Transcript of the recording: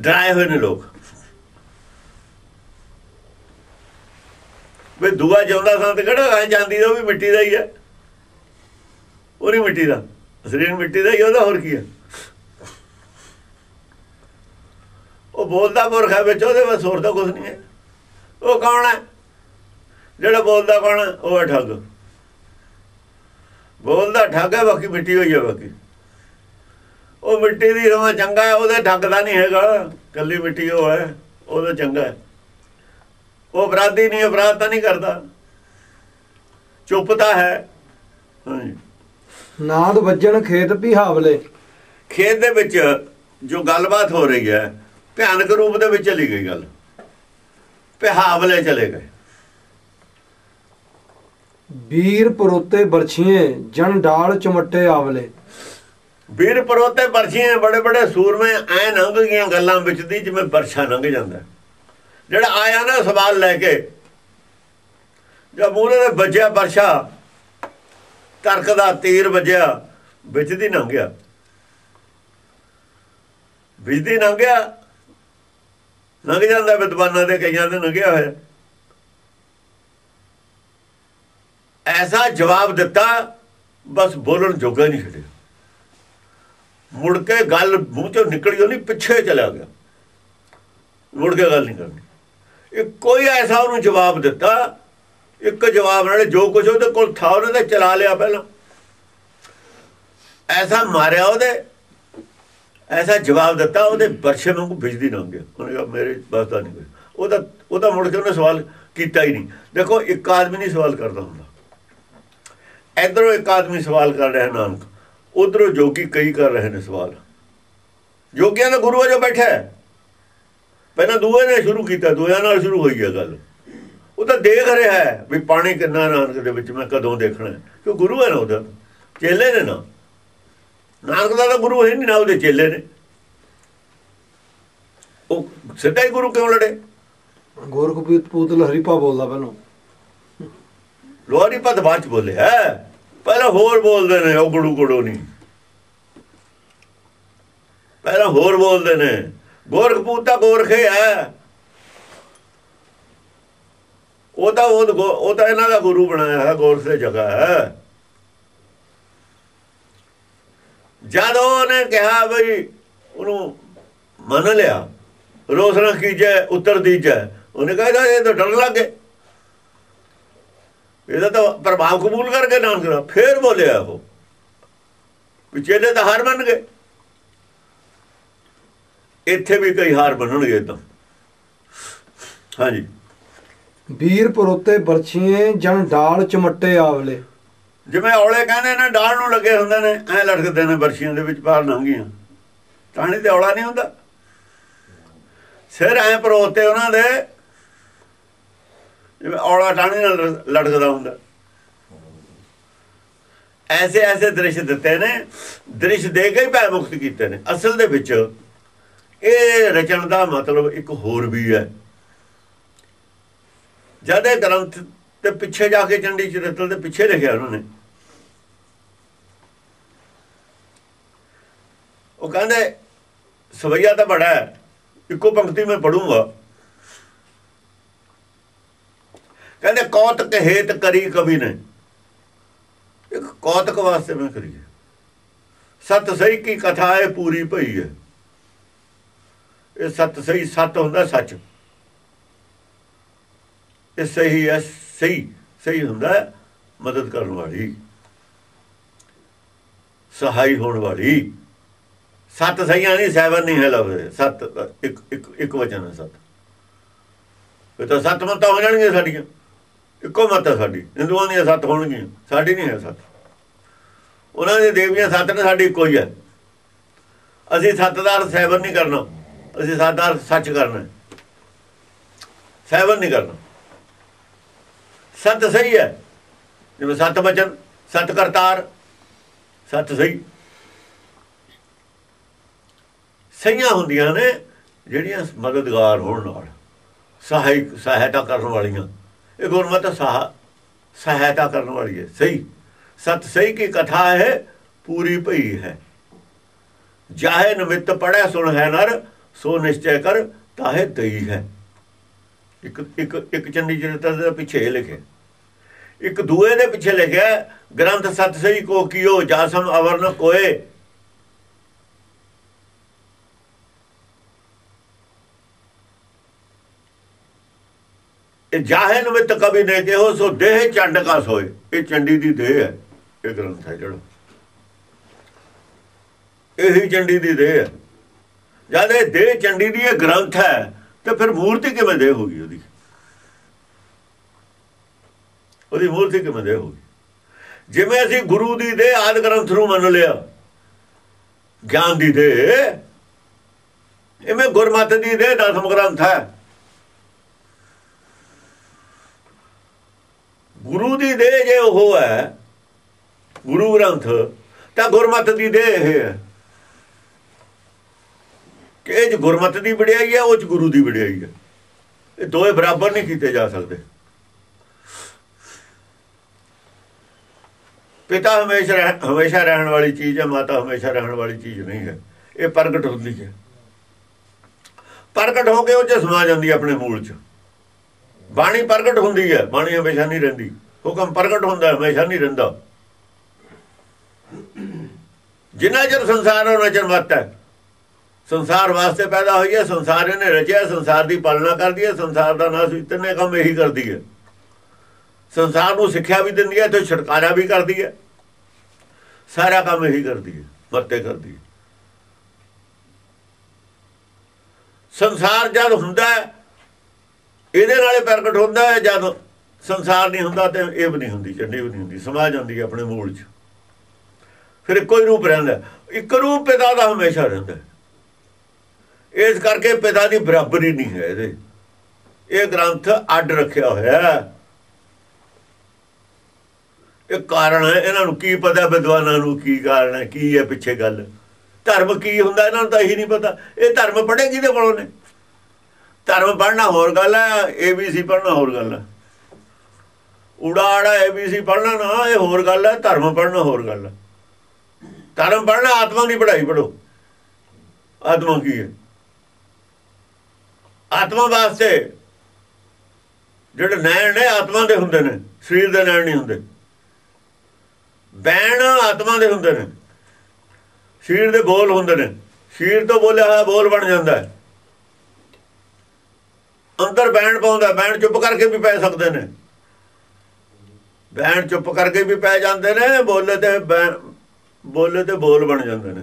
ਡਰਾਏ ਹੋਏ ਨੇ ਲੋਕ। ਵੇ ਦੂਆ ਜਿਉਂਦਾ ਸੰਤ ਕਿਹੜਾ ਐ ਜਾਂਦੀ ਉਹ ਵੀ ਮਿੱਟੀ ਦਾ ਹੀ ਹੈ ਉਹ ਨਹੀਂ ਮਿੱਟੀ ਦਾ। ਸਰੀਰ ਮਿੱਟੀ ਦਾ ਹੀ ਉਹਦਾ ਹੋਰ ਕੀ ਹੈ ਉਹ ਬੋਲਦਾ ਮੁਰਖ ਹੈ ਵਿੱਚ, ਉਹਦੇ ਵਿੱਚ ਹੋਰ ਤਾਂ ਕੁਝ ਨਹੀਂ ਹੈ। ਉਹ ਕੌਣ ਹੈ? ਜਿਹੜਾ ਬੋਲਦਾ ਕੌਣ ਉਹ ਹੈ ਠੱਗ। ਬੋਲਦਾ ਠੱਗ ਹੈ, ਬਾਕੀ ਮਿੱਟੀ ਹੋਈ ਹੈ ਬਾਕੀ। ਉਹ ਮਿੱਟੀ ਦੀ ਰਵਾ ਚੰਗਾ ਹੈ ਉਹਦੇ ਠੱਗ ਦਾ ਨਹੀਂ ਹੈਗਾ। ਕੱਲੀ ਮਿੱਟੀ ਉਹ ਹੈ ਉਹਦਾ ਚੰਗਾ ਹੈ। ਉਹ ਅਪਰਾਧੀ ਨਹੀਂ ਅਪਰਾਧ ਤਾਂ ਨਹੀਂ ਕਰਦਾ। ਚੁੱਪਤਾ ਹੈ। ਨਾਦ ਵੱਜਣ ਖੇਤ ਪਿਹਾਵਲੇ ਖੇਤ ਦੇ ਵਿੱਚ ਜੋ ਗੱਲਬਾਤ ਹੋ ਰਹੀ ਹੈ ਭਿਆਨਕ ਰੂਪ ਦੇ ਵਿੱਚ ਚਲੀ ਗਈ ਗੱਲ। ਪਿਹਾਵਲੇ ਚਲੇ ਗਏ। ਵੀਰ ਪਰੋਤੇ ਬਰਛੀਏ ਜਨ ਡਾਲ ਚਮਟੇ ਆਵਲੇ। ਵੀਰ ਪਰੋਤੇ ਬਰਛੀਆਂ ਬੜੇ ਬੜੇ ਸੂਰਮੇ, ਐ ਲੰਘ ਗਈਆਂ ਗੱਲਾਂ ਵਿੱਚ ਦੀ ਜਿਵੇਂ ਬਰਛਾ ਲੰਘ ਜਾਂਦਾ। ਜਿਹੜਾ ਆਇਆ ਨਾ ਸਵਾਲ ਲੈ ਕੇ, ਜਦ ਮੂਹਰੇ ਦੇ ਵੱਜਿਆ ਬਰਛਾ ਤਰਕ ਦਾ ਤੀਰ ਵੱਜਿਆ, ਵਿੱਚ ਦੀ ਲੰਘਿਆ ਵਿੱਚ ਦੀ ਲੰਘਿਆ ਲੰਘ ਜਾਂਦਾ ਵਿਦਵਾਨਾਂ ਦੇ ਕਈਆਂ ਦੇ ਲੰਘਿਆ ਹੋਇਆ। ਐਸਾ ਜਵਾਬ ਦਿੱਤਾ, ਬਸ ਬੋਲਣ ਜੋਗਾ ਨਹੀਂ ਛੱਡਿਆ। ਮੁੜ ਕੇ ਗੱਲ ਮੂੰਹ ਚੋਂ ਨਿਕਲੀ ਉਹ ਨਹੀਂ ਪਿੱਛੇ ਚਲਾ ਗਿਆ। ਮੁੜ ਕੇ ਗੱਲ ਨਹੀਂ ਕਰਨੀ। ਇਹ ਕੋਈ ਐਸਾ ਉਹਨੂੰ ਜਵਾਬ ਦਿੱਤਾ, ਇੱਕ ਜਵਾਬ ਨਾਲ ਜੋ ਕੁਝ ਉਹਦੇ ਕੋਲ ਥਾ, ਉਹਨੇ ਤਾਂ ਚਲਾ ਲਿਆ ਪਹਿਲਾਂ। ਐਸਾ ਮਾਰਿਆ ਉਹਦੇ, ਐਸਾ ਜਵਾਬ ਦਿੱਤਾ ਉਹਦੇ ਬਰਸ਼ੇ ਨੂੰ ਬਿਜਦੀ ਨਾ ਗਿਆ। ਉਹਨੇ ਕਿਹਾ, ਮੇਰੇ ਬਸ ਦਾ ਨਹੀਂ ਕੋਈ ਉਹਦਾ ਉਹਦਾ ਮੁੜ ਕੇ ਉਹਨੇ ਸਵਾਲ ਕੀਤਾ ਹੀ ਨਹੀਂ। ਦੇਖੋ, ਇੱਕ ਆਦਮੀ ਨਹੀਂ ਸਵਾਲ ਕਰਦਾ ਹੁੰਦਾ। ਇਧਰੋਂ ਇੱਕ ਆਦਮੀ ਸਵਾਲ ਕਰ ਰਿਹਾ ਨਾਨਕ। ਉਧਰੋਂ ਜੋਗੀ ਕਈ ਕਰ ਰਹੇ ਨੇ ਸਵਾਲ। ਜੋਗੀਆਂ ਦਾ ਗੁਰੂ ਜੋ ਬੈਠਾ ਹੈ। ਪਹਿਲਾਂ ਦੂਏ ਨੇ ਸ਼ੁਰੂ ਕੀਤਾ ਦੂਆਂ ਨਾਲ ਸ਼ੁਰੂ ਹੋਈ ਹੈ ਗੱਲ। ਉਹ ਤਾਂ ਦੇਖ ਰਿਹਾ ਹੈ ਵੀ ਪਾਣੀ ਕਿੰਨਾ ਨਾਨਕ ਦੇ ਵਿੱਚ ਮੈਂ ਕਦੋਂ ਦੇਖਣਾ ਕਿ ਗੁਰੂ ਹੈ ਨਾ ਉਹਦਾ? ਚੇਲੇ ਨੇ ਨਾ। ਨਾਨਕ ਦਾ ਤਾਂ ਗੁਰੂ ਹੈ ਨਹੀਂ ਨਾ ਉਹਦੇ ਚੇਲੇ ਨੇ। ਉਹ ਸਿੱਧਾ ਹੀ ਗੁਰੂ ਕਿਉਂ ਲੜੇ? ਗੋਰਖਪੂਤ ਪੂਤਲ ਹਰੀਪਾ ਬੋਲਦਾ ਪਹਿਲਾਂ। ਲੋਹਰੀ ਪਦ ਬਾਅਦ ਚ ਬੋਲੇ ਹੈ ਪਹਿਲਾਂ ਹੋਰ ਬੋਲਦੇ ਨੇ, ਉਹ ਗੁੜੂ ਗੁੜੂ ਨਹੀਂ ਪਹਿਲਾਂ ਹੋਰ ਬੋਲਦੇ ਨੇ ਗੋਰਖਪੂਤ ਤਾਂ ਗੋਰਖੇ ਹੈ ਉਹ ਤਾਂ ਉਹ ਉਹ ਤਾਂ ਇਹਨਾਂ ਦਾ ਗੁਰੂ ਬਣਾਇਆ ਹੈ ਗੋਰਖ ਦੇ ਜਗ੍ਹਾ ਹੈ। ਜਦ ਉਹਨੇ ਕਿਹਾ ਬਈ ਉਹਨੂੰ ਮੰਨ ਲਿਆ ਰੋਸਨਾ ਕੀਜੈ ਉੱਤਰ ਦੀਜੈ ਉਹਨੇ ਕਹਿੰਦਾ ਇਹ ਤਾਂ ਡਰ ਲੱਗੇ। ਇਹਦਾ ਤਾਂ ਪ੍ਰਭਾਵ ਕਬੂਲ ਕਰਕੇ ਨਾਨਕ ਦਾ ਫੇਰ ਬੋਲਿਆ ਉਹ ਵਿਚੇਲੇ ਤਾਂ ਹਾਰ ਮੰਨ ਗਏ। ਇੱਥੇ ਵੀ ਕਈ ਹਾਰ ਮੰਨਣਗੇ ਤਾਂ ਹਾਂਜੀ। ਵੀਰ ਪਰੋਤੇ ਬਰਛੀਏ ਜਨ ਡਾਲ ਚਮਟੇ ਆਵਲੇ। ਜਿਵੇਂ ਔਲੇ ਕਹਿੰਦੇ ਨੇ ਡਾਲ ਨੂੰ ਲੱਗੇ ਹੁੰਦੇ ਨੇ ਐ ਲਟਕਦੇ ਨੇ ਬਰਸ਼ੀਆਂ ਦੇ ਵਿੱਚ ਪਾਰ ਲੰਘੀਆਂ। ਟਾਣੀ ਤੇ ਔਲਾ ਨਹੀਂ ਹੁੰਦਾ। ਸਿਰ ਐ ਪਰੋਤੇ ਉਹਨਾਂ ਦੇ ਜਿਵੇਂ ਔਲਾ ਟਾਣੀ ਨਾਲ ਲੜਕਦਾ ਹੁੰਦਾ। ਐਸੇ ਐਸੇ ਦ੍ਰਿਸ਼ ਦਿੱਤੇ ਨੇ, ਦ੍ਰਿਸ਼ ਦੇ ਕੇ ਹੀ ਭੈ ਮੁਕਤ ਕੀਤੇ ਨੇ। ਅਸਲ ਦੇ ਵਿੱਚ ਇਹ ਰਚਨ ਦਾ ਮਤਲਬ ਇੱਕ ਹੋਰ ਵੀ ਹੈ। ਜਦ ਇਹ ਗ੍ਰੰਥ ਤੇ ਪਿੱਛੇ ਜਾ ਕੇ ਚੰਡੀ ਚਰਿਤਲ ਦੇ ਪਿੱਛੇ ਲਿਖਿਆ ਉਹਨਾਂ ਨੇ, ਉਹ ਕਹਿੰਦੇ, ਸਵਈਆ ਤਾਂ ਬੜਾ ਹੈ, ਇੱਕੋ ਪੰਕਤੀ ਮੈਂ ਪੜੂੰਗਾ ਕਹਿੰਦੇ ਕੌਤਕ ਹੇਤ ਕਰੀ ਕਵੀ ਨੇ। ਇੱਕ ਕੌਤਕ ਵਾਸਤੇ ਮੈਂ ਕਰੀ ਸਤ ਸਹੀ ਕੀ ਕਥਾ ਹੈ, ਪੂਰੀ ਭਈ ਹੈ। ਇਹ ਸਤ ਸਹੀ ਸਤ ਹੁੰਦਾ ਸੱਚ। ਇਹ ਸਹੀ ਹੈ, ਸਹੀ ਸਹੀ ਹੁੰਦਾ ਮਦਦ ਕਰਨ ਵਾਲੀ। ਸਹਾਈ ਹੋਣ ਵਾਲੀ। ਸੱਤ ਸਹੀਆਂ ਨਹੀਂ, ਸੈਵਨ ਨਹੀਂ ਹੈ ਲਫ਼ਜ਼। ਸੱਤ, ਇੱਕ ਇੱਕ ਇੱਕ ਵਚਨ ਹੈ ਸੱਤ। ਇਹ ਤਾਂ ਸੱਤ ਮਤਾਂ ਹੋ ਜਾਣਗੀਆਂ ਸਾਡੀਆਂ। ਇੱਕੋ ਮਤ ਹੈ ਸਾਡੀ। ਹਿੰਦੂਆਂ ਦੀਆਂ ਸੱਤ ਹੋਣਗੀਆਂ। ਸਾਡੀ ਨਹੀਂ ਹੈ ਸੱਤ। ਉਹਨਾਂ ਦੇ ਦੇਵੀਆਂ ਸੱਤ ਨੇ, ਸਾਡੀ ਇੱਕੋ ਹੀ ਹੈ। ਅਸੀਂ ਸੱਤਦਾਰ ਸੈਵਨ ਨਹੀਂ ਕਰਨਾ। ਅਸੀਂ ਸੱਤਦਾਰ ਸੱਚ ਕਰਨਾ ਸੈਵਨ ਨਹੀਂ ਕਰਨਾ। ਸੱਤ ਸਹੀ ਹੈ। ਜਿਵੇਂ ਸੱਤ ਬਚਨ, ਸੱਤ ਕਰਤਾਰ, ਸੱਤ ਸਹੀ। ਸਹੀਆਂ ਹੁੰਦੀਆਂ ਨੇ, ਜਿਹੜੀਆਂ ਮਦਦਗਾਰ ਹੋਣ ਨਾਲ, ਸਹਾਇਕ ਸਹਾਇਤਾ ਕਰਨ ਵਾਲੀਆਂ। ਇਹ ਗੁਰਮਤਿ ਸਹਾ, ਸਹਾਇਤਾ ਕਰਨ ਵਾਲੀ ਹੈ। ਸਹੀ। ਸਤ ਸਹੀ ਕੀ ਕਥਾ ਹੈ? ਪੂਰੀ ਭਈ ਹੈ। ਜਾਹੇ ਨਿਮਿਤ ਪੜਿਆ ਸੁਣ ਹੈ ਨਰ, ਸੋ ਨਿਸ਼ਚੈ ਕਰ, ਤਾਹੇ ਦਈ ਹੈ। ਇੱਕ ਇੱਕ ਇੱਕ ਚੰਡੀ ਚਰਿਤਰ ਦੇ ਪਿੱਛੇ ਇਹ ਲਿਖਿਆ। ਇੱਕ ਦੂਏ ਦੇ ਪਿੱਛੇ ਲਿਖਿਆ, ਗ੍ਰੰਥ ਸਤ ਸਹੀ ਕੋ ਕੀਓ ਜਾਸਮ ਅਵਰ ਕੋਏ ਜਾਹੇ ਨਿਮਿਤ ਕਵੀ ਨੇ ਕਿਹੋ ਸੋ ਦੇਹ ਚੰਡ ਕਾ ਸੋਏ। ਇਹ ਚੰਡੀ ਦੀ ਦੇਹ ਹੈ, ਇਹ ਗ੍ਰੰਥ ਹੈ ਜਿਹੜਾ। ਇਹੀ ਚੰਡੀ ਦੀ ਦੇਹ ਹੈ। ਜਦ ਇਹ ਦੇਹ ਚੰਡੀ ਦੀ ਇਹ ਗ੍ਰੰਥ ਹੈ, ਤੇ ਫਿਰ ਮੂਰਤੀ ਕਿਵੇਂ ਦੇਹ ਹੋ ਗਈ ਉਹਦੀ? ਉਹਦੀ ਮੂਰਤੀ ਕਿਵੇਂ ਦੇਹ ਹੋ ਗਈ? ਜਿਵੇਂ ਅਸੀਂ ਗੁਰੂ ਦੀ ਦੇਹ ਆਦ ਗ੍ਰੰਥ ਨੂੰ ਮੰਨ ਲਿਆ, ਗਿਆਨ ਦੀ ਦੇਹ, ਇਵੇਂ ਗੁਰਮਤਿ ਦੀ ਦੇਹ ਦਸਮ ਗ੍ਰੰਥ ਹੈ। ਗੁਰੂ ਦੀ ਦੇਹ ਜੇ ਉਹ ਹੈ ਗੁਰੂ ਗ੍ਰੰਥ, ਤਾਂ ਗੁਰਮਤ ਦੀ ਦੇਹ ਇਹ ਹੈ। ਕਿ ਇਹ 'ਚ ਗੁਰਮਤਿ ਦੀ ਵਡਿਆਈ ਹੈ, ਉਹ ਚ ਗੁਰੂ ਦੀ ਵਡਿਆਈ ਹੈ। ਇਹ ਦੋਏ ਬਰਾਬਰ ਨਹੀਂ ਕੀਤੇ ਜਾ ਸਕਦੇ। ਪਿਤਾ ਹਮੇਸ਼ਾ ਰਹਿ- ਹਮੇਸ਼ਾ ਰਹਿਣ ਵਾਲੀ ਚੀਜ਼ ਹੈ, ਮਾਤਾ ਹਮੇਸ਼ਾ ਰਹਿਣ ਵਾਲੀ ਚੀਜ਼ ਨਹੀਂ ਹੈ। ਇਹ ਪ੍ਰਗਟ ਹੁੰਦੀ ਹੈ। ਪ੍ਰਗਟ ਹੋ ਕੇ ਉਹ ਚ ਸਮਾ ਜਾਂਦੀ ਆਪਣੇ ਮੂਲ ਚ। ਬਾਣੀ ਪ੍ਰਗਟ ਹੁੰਦੀ ਹੈ, ਬਾਣੀ ਹਮੇਸ਼ਾ ਨਹੀਂ ਰਹਿੰਦੀ। ਹੁਕਮ ਪ੍ਰਗਟ ਹੁੰਦਾ ਹਮੇਸ਼ਾ ਨਹੀਂ ਰਹਿੰਦਾ। ਜਿੰਨਾ ਚਿਰ ਸੰਸਾਰ ਉਹ ਨਚਰ ਮਤ ਹੈ, ਸੰਸਾਰ ਵਾਸਤੇ ਪੈਦਾ ਹੋਈ ਹੈ, ਸੰਸਾਰ ਇਹਨੇ ਰਚਿਆ, ਸੰਸਾਰ ਦੀ ਪਾਲਣਾ ਕਰਦੀ ਹੈ, ਸੰਸਾਰ ਦਾ ਨਾਸ ਵੀ ਤਿੰਨੇ ਕੰਮ ਇਹੀ ਕਰਦੀ ਹੈ। ਸੰਸਾਰ ਨੂੰ ਸਿੱਖਿਆ ਵੀ ਦਿੰਦੀ ਹੈ ਤੇ ਛੁਟਕਾਰਾ ਵੀ ਕਰਦੀ ਹੈ। ਸਾਰਾ ਕੰਮ ਇਹੀ ਕਰਦੀ ਹੈ, ਵਰਤੇ ਕਰਦੀ ਹੈ। ਸੰਸਾਰ ਜਦ ਹੁੰਦਾ ਹੈ ਇਹਦੇ ਨਾਲੇ ਪ੍ਰਗਟ ਹੁੰਦਾ ਹੈ ਜਦ ਸੰਸਾਰ ਨਹੀਂ ਹੁੰਦਾ ਤੇ ਇਹ ਵੀ ਨਹੀਂ ਹੁੰਦੀ ਚੰਡੀ ਵੀ ਨਹੀਂ ਹੁੰਦੀ, ਸਮਾ ਜਾਂਦੀ ਹੈ ਆਪਣੇ ਮੂਲ 'ਚ। ਫਿਰ ਇੱਕੋ ਹੀ ਰੂਪ ਰਹਿੰਦਾ ਇੱਕ ਰੂਪ ਪਿਤਾ ਦਾ ਹਮੇਸ਼ਾ ਰਹਿੰਦਾ ਇਸ ਕਰਕੇ ਪਿਤਾ ਦੀ ਬਰਾਬਰੀ ਨਹੀਂ ਹੈ ਇਹਦੇ। ਇਹ ਗ੍ਰੰਥ ਅੱਡ ਰੱਖਿਆ ਹੋਇਆ ਹੈ। ਇਹ ਕਾਰਨ ਹੈ, ਇਹਨਾਂ ਨੂੰ ਕੀ ਪਤਾ ਵਿਦਵਾਨਾਂ ਨੂੰ ਕੀ ਕਾਰਨ ਹੈ, ਕੀ ਹੈ ਪਿੱਛੇ ਗੱਲ। ਧਰਮ ਕੀ ਹੁੰਦਾ, ਇਹਨਾਂ ਨੂੰ ਤਾਂ ਇਹੀ ਨਹੀਂ ਪਤਾ। ਇਹ ਧਰਮ ਪੜ੍ਹੇ ਕਿਹਦੇ ਕੋਲੋਂ ਨੇ ਧਰਮ ਪੜ੍ਹਨਾ ਹੋਰ ਗੱਲ ਹੈ ਏਬੀਸੀ ਪੜ੍ਹਨਾ ਹੋਰ ਗੱਲ ਹੈ। ਉਡਾੜਾ ਏਬੀਸੀ ਪੜ੍ਹਨਾ ਨਾ, ਇਹ ਹੋਰ ਗੱਲ ਹੈ, ਧਰਮ ਪੜ੍ਹਨਾ ਹੋਰ ਗੱਲ ਹੈ। ਧਰਮ ਪੜ੍ਹਨਾ, ਆਤਮਾ ਦੀ ਪੜ੍ਹਾਈ ਪੜੋ ਆਤਮਾ ਕੀ ਹੈ? ਆਤਮਾ ਵਾਸਤੇ ਜਿਹੜੇ ਨੈਣ ਨੇ, ਆਤਮਾ ਦੇ ਹੁੰਦੇ ਨੇ, ਸਰੀਰ ਦੇ ਨੈਣ ਨਹੀਂ ਹੁੰਦੇ। ਬੈਣ ਆਤਮਾ ਦੇ ਹੁੰਦੇ ਨੇ। ਸਰੀਰ ਦੇ ਬੋਲ ਹੁੰਦੇ ਨੇ। ਸਰੀਰ ਤੋਂ ਬੋਲਿਆ ਹੋਇਆ ਬੋਲ ਬਣ ਜਾਂਦਾ ਹੈ। ਅੰਦਰ ਬੈਣ ਪਾਉਂਦਾ ਬੈਣ ਚੁੱਪ ਕਰਕੇ ਵੀ ਪੈ ਸਕਦੇ ਨੇ। ਬੈਣ ਚੁੱਪ ਕਰਕੇ ਵੀ ਪੈ ਜਾਂਦੇ ਨੇ, ਬੋਲੇ ਤੇ ਬੈਣ ਬੋਲੇ ਤੇ ਬੋਲ ਬਣ ਜਾਂਦੇ ਨੇ।